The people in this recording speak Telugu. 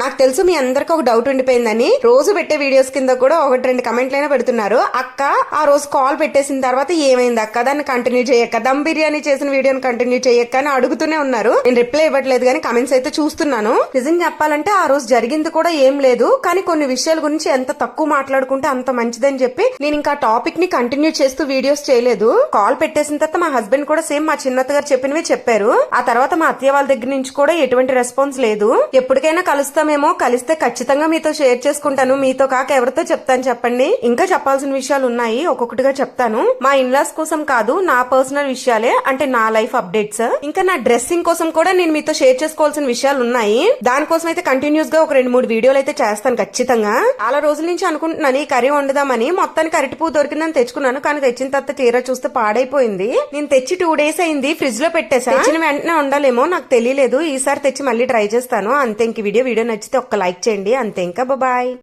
నాకు తెలుసు మీ అందరికి ఒక డౌట్ ఉండిపోయిందని. రోజు పెట్టే వీడియోస్ కింద కూడా ఒకటి రెండు కమెంట్లైనా పెడుతున్నారు. అక్క ఆ రోజు కాల్ పెట్టేసిన తర్వాత ఏమైంది అక్క? దాన్ని కంటిన్యూ చేయక్క. దమ్ బిర్యానీ చేసిన వీడియోని కంటిన్యూ చేయక్క అని అడుగుతూనే ఉన్నారు. నేను రిప్లై ఇవ్వట్లేదు కానీ కమెంట్స్ అయితే చూస్తున్నాను. నిజం చెప్పాలంటే ఆ రోజు జరిగింది కూడా ఏం లేదు. కానీ కొన్ని విషయాల గురించి ఎంత తక్కువ మాట్లాడుకుంటే అంత మంచిదని చెప్పి నేను ఇంకా టాపిక్ని కంటిన్యూ చేస్తూ వీడియోస్ చేయలేదు. కాల్ పెట్టేసిన తర్వాత మా హస్బెండ్ కూడా సేమ్ మా చిన్నత గారు చెప్పినవి చెప్పారు. ఆ తర్వాత మా అత్తయ్య వాళ్ళ దగ్గర నుంచి కూడా ఎటువంటి రెస్పాన్స్ లేదు. ఎప్పటికైనా మేము కలిస్తే ఖచ్చితంగా మీతో షేర్ చేసుకుంటాను. మీతో కాక ఎవరితో చెప్తాను చెప్పండి. ఇంకా చెప్పాల్సిన విషయాలు ఉన్నాయి. ఒక్కొక్కటిగా చెప్తాను. మా ఇన్లాస్ కోసం కాదు నా పర్సనల్ విషయాలే అంటే నా లైఫ్ అప్డేట్స్ ఇంకా నా డ్రెస్సింగ్ కోసం కూడా నేను మీతో షేర్ చేసుకోవాల్సిన విషయాలు ఉన్నాయి. దానికోసం అయితే కంటిన్యూస్గా ఒక రెండు మూడు వీడియోలు అయితే చేస్తాను ఖచ్చితంగా. చాలా రోజుల నుంచి అనుకుంటున్నాను ఈ కర్రీ వండుదామని. మొత్తానికి అరటిపూ దొరికిందని తెచ్చుకున్నాను కానీ తెచ్చిన తర్వాత తీరా చూస్తే పాడైపోయింది. నేను తెచ్చి టూ డేస్ అయింది ఫ్రిడ్జ్లో పెట్టేసా. తెచ్చిన వెంటనే ఉండాలేమో నాకు తెలియలేదు. ఈసారి తెచ్చి మళ్ళీ ట్రై చేస్తాను. అంతే ఇంక వీడియో వీడియో నచ్చితే ఒక్క లైక్ చేయండి. అంతే ఇంకా బాయ్